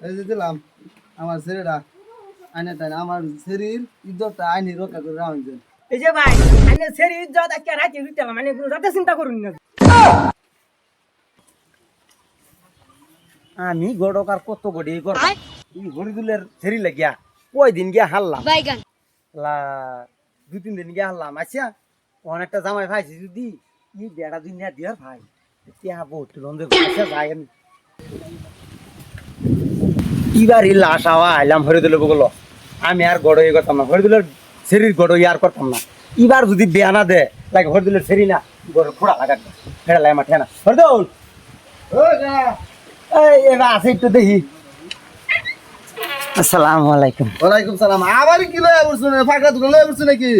এই যে দিলাম আমার ছেলেটা আইনে তাই আমার শরীর ইজ্জতটা আইনি রক্ষা করে রাখছেন এই যে ভাই আমি সেরি ইজ্জত আজকে রাতে দিতাম মানে রাতে চিন্তা করুন না। আমি গড়কার কত গড়ি গড় এই হরিদুলের সেরি লাগিয়া কয় দিন গিয়া হারলাম? লা দু তিন দিন গিয়া হারলাম আচ্ছা অনেকটা জামাই ভাইছি যদি ই বেড়া দিন না দিয়ার ভাই এতিয়া বহুত লোন দেব আচ্ছা আমি। এবার এই লাশ আওয়া আইলাম হরিদুলের বগল আমি আর গড় ইয়ে করতাম না হরিদুলের শরীর গড় আর করতাম না। এবার যদি বেয়া না দে লাগে হরিদুলের শরীর না গড় খোড়া লাগাত ফেরা লাগে মাঠে না হরিদুল! এবার আছে একটু দেখি। আসসালামু আলাইকুম। ওয়ালাইকুম সালাম। আবার কি লয়ে বসছো না ফাঁকা দোকান লয়ে বসছো নাকি?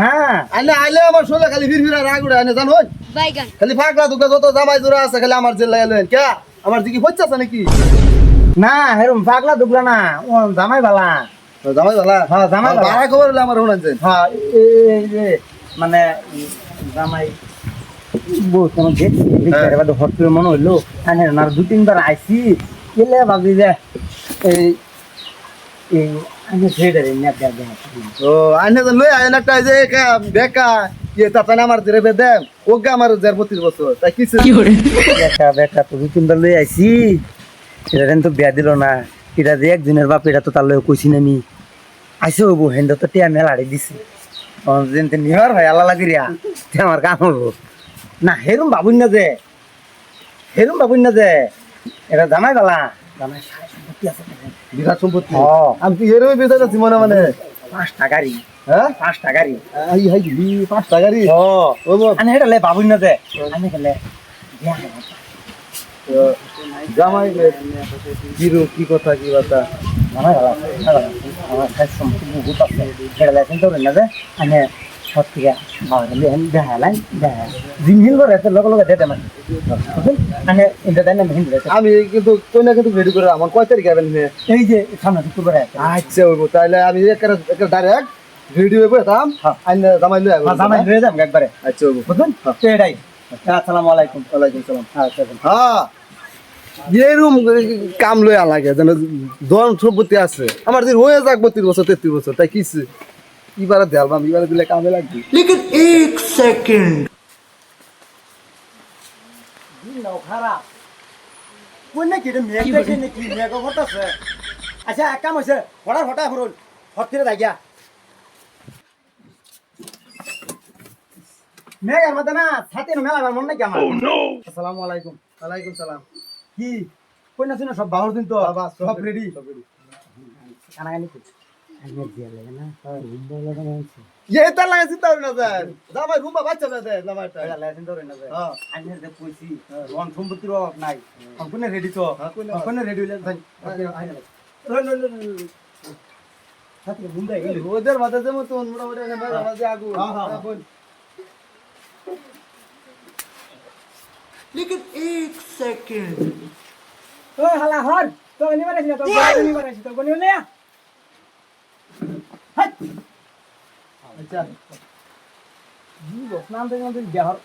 না। আইলে আইলে আমার শোলে খালি ফির ফিরা রাগ উড়ে আইনে জানো বাইগান। খালি ফাঁকা দোকান যত জামাই জোড়া আছে খালি আমার জেল লাগে লয়েন কে? আমার দিকে হচ্ছে নাকি? না হেরম পাগলা দুগলা না। ও জামাই বালা। জামাই ভালা হ্যাঁ, জামাই ভালা। বাড়া খবর হলে আমার শোনাচ্ছেন হ্যাঁ এই- এই যে মানে জামাই বহুত হ্যাঁ। মনে হইল দু তিনবার আইছি। এলে ভাবি যে এই আমি ও আইনে তো লই আইন একটা যে বেকা ইয়ে তাতান আমার ধরে বছর। তাই কিছু বেকা বেকা তো দু তিনবার লই আইছি। এটা তো বিয়া দিল না। এটা যে একদিনের বাপ এটা তো তার লয় কইছি না আমি আইসে হব হেন্দ তো টিয়া মেলাড়ি দিছি। যেন নিহর ভাই আল্লাহ লাগি রিয়া। তে আমার কাম হব না হেরুম ভাবুন না যে। হেরুম ভাবুন না যে। এটা জামাই বালা। জামাই বিরাট সম্পত্তি আমি তো এরও মনে মনে? পাঁচটা গাড়ি হ্যাঁ? পাঁচটা গাড়ি হাই হাই দি পাঁচ টাকারই ও আমি ভাবুন না যে। আমি গেলে হব। জামাই কি রূপ কি কথা কি বাতা আমার সারা সম্পত্তি বহুত আছে হেটা লে চিন্তা করেন না যে আমি করে তো হিন্দি আমি কিন্তু কইনা কিন্তু রেডি করে আমার কয় তারিখ আবেন এই যে সামনে শুক্র আচ্ছা হইব। তাইলে আমি ডাইরেক্ট রেডি হইব তাম হ্যাঁ। জামাই লই জামাই হয়ে যাম একবারে। আচ্ছা হইব। বুঝলেন তো এটাই। আসসালামু আলাইকুম। ওয়ালাইকুম সালাম আচ্ছা হ্যাঁ। এরম কাম লই আলাগে যেন ধন সম্পত্তি আছে। আমার দিন হয়ে যাক বত্রিশ বছর তেত্রিশ বছর তাই কিছু এবারে দেলবাম এবারে দিলে কামে লাগবে। দিনটাও খারাপ। কোন নাকি এটা মেঘ দেখে নাকি? মেঘ ঘটাছে। আচ্ছা এক কাম হয়েছে হঠাৎ হঠাৎ হরুন হট করে যাই মেঘের মধ্যে না ছাতে মেলা মন নাকি আমার? আসসালামু আলাইকুম। ওয়ালাইকুম সালাম। কি? কই না শুনে সব বাহর দিন তো? বাবা সব রেডি সব রেডি কানাকানি করছি আমি দিয়ে লাগে না রুম বলে না আছে এই তার লাগে চিন্তা করি না স্যার। জামাই রুমা বাচ্চা না দেয় জামাইটা এটা লাইসেন্স ধরে না যায় হ্যাঁ। আমি যে কইছি রন সম্পত্তির অভাব নাই। কোনে রেডি তো? হ্যাঁ, রেডি সাথে বুন্দা গেলি। ওদের মাঝে যেমন তো মোটামুটি এখানে নিবার আসি তো নিবার আসি তো কোনে লে হাট। আচ্ছা। নাম থেকে নাম থেকে দেহর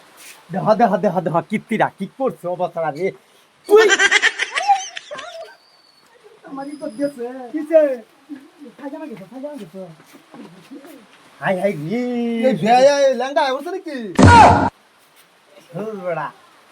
দেহ দেহ দেহ দেহ কিত্তিরা কি করছে অবস্থা রে? তুই আমারই তো দিয়েছে। কিছে ফাজামা গেছে ফাজামা গেছে হাই হাই রে এই ভেয়া ল্যাংডা নাকি?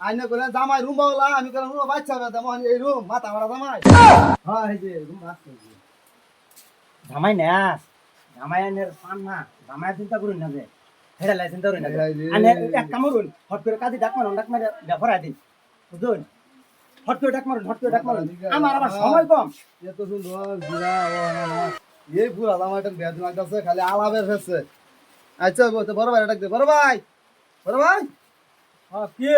আইনে কইলে জামাই রুম বাউলা আমি কইলাম রুম বাচ্চা বেদা মহন এই রুম মাথা ভাড়া জামাই। হ্যাঁ এই যে রুম আছে জামাই না জামাই আনের পান না জামাই চিন্তা করুন না যে হেডা লাইসেন্স তো রইনা এই রে। আনে এক কাম করুন হট করে কাজে ডাক মারুন ডাক মারে ভরাই দিন বুঝুন? হট করে ডাক মারুন হট করে ডাক মারুন। আমার আবার সময় কম। এত সুন্দর জিরা ও না না এই পুরা জামাইটার বেদ লাগতেছে খালি আলাপের ফেসছে আচ্ছা বলতে বড় ভাই ডাক দে। বড় ভাই বড় ভাই। হ্যাঁ কি?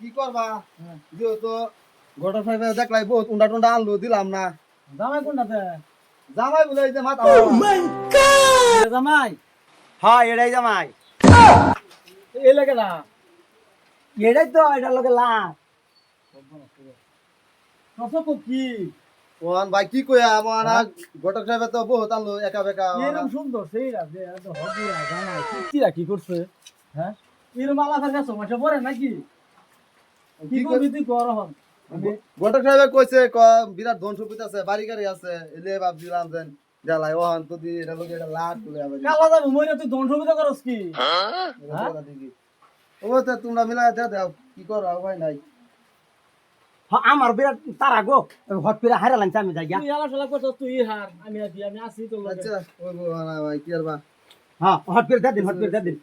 কি করবা? যেহেতু ফাইভে দেখলাই বহুত উন্ডা টুন্ডা আনলো দিলাম না। জামাই কোনটাতে? জামাই বলে এই যে মাথা এ জামাই? হ্যাঁ এটাই জামাই। এই লাগে না। এটাই তো এটার লগে লাভ। কত কি? ওয়ান ভাই কি আমার ফাইভে তো বহুত আনলো একা বেকা এরকম সুন্দর সেই কি করছে? হ্যাঁ? মাসে নাকি? কি করবি তুই কইছে বিরাট ধন সম্পত্তি আছে বাড়ি গাড়ি আছে এলে ভাব দিলাম জ্বালাই ওহান তো দি এটা লোকে এটা লাট তুলে আবার কালা যাব মইরা তুই দন সবিতা করস কি? ও তো তোমরা মিলাই দে দাও কি করো ভাই নাই। হ্যাঁ, আমার বিরাট তারা গো হট করে হারা লাঞ্চ আমি যাই গিয়া। তুই আলা সালা করছস তুই হার আমি আছি আমি আছি তোর লগে। আচ্ছা ওই গো ভাই কি আর বা? হ্যাঁ হট করে দিন হট করে দিন।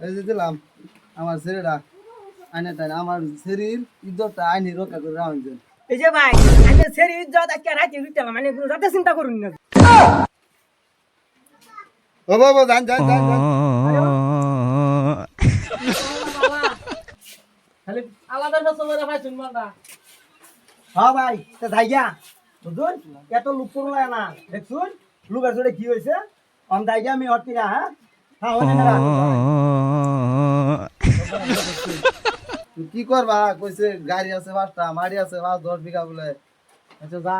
এই যে দিলাম আমার ছেলেটা আইনে তাই আমার শরীর ইজ্জতটা আইনি রক্ষা করে রাখছেন এই যে ভাই আজকে ইজ্জত আজকে রাতে উঠতে মানে কোনো রাতে চিন্তা করুন না। ও বাবা জান জান জান খালি আলাদার কাছে মেরে পাইছুন মারটা হ্যাঁ ভাই তো যাই গিয়া। বুঝুন এত লুক করল না। দেখছুন লুকের জোরে কি হয়েছে? আমি যাই গিয়া আমি হট কিনা হ্যাঁ? হ্যাঁ কি করবা? কইছে, গাড়ি আছে পাঁচটা মাড়ি আছে পাঁচ দশ বিঘা বলে। আচ্ছা যা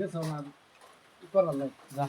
গেছে যা।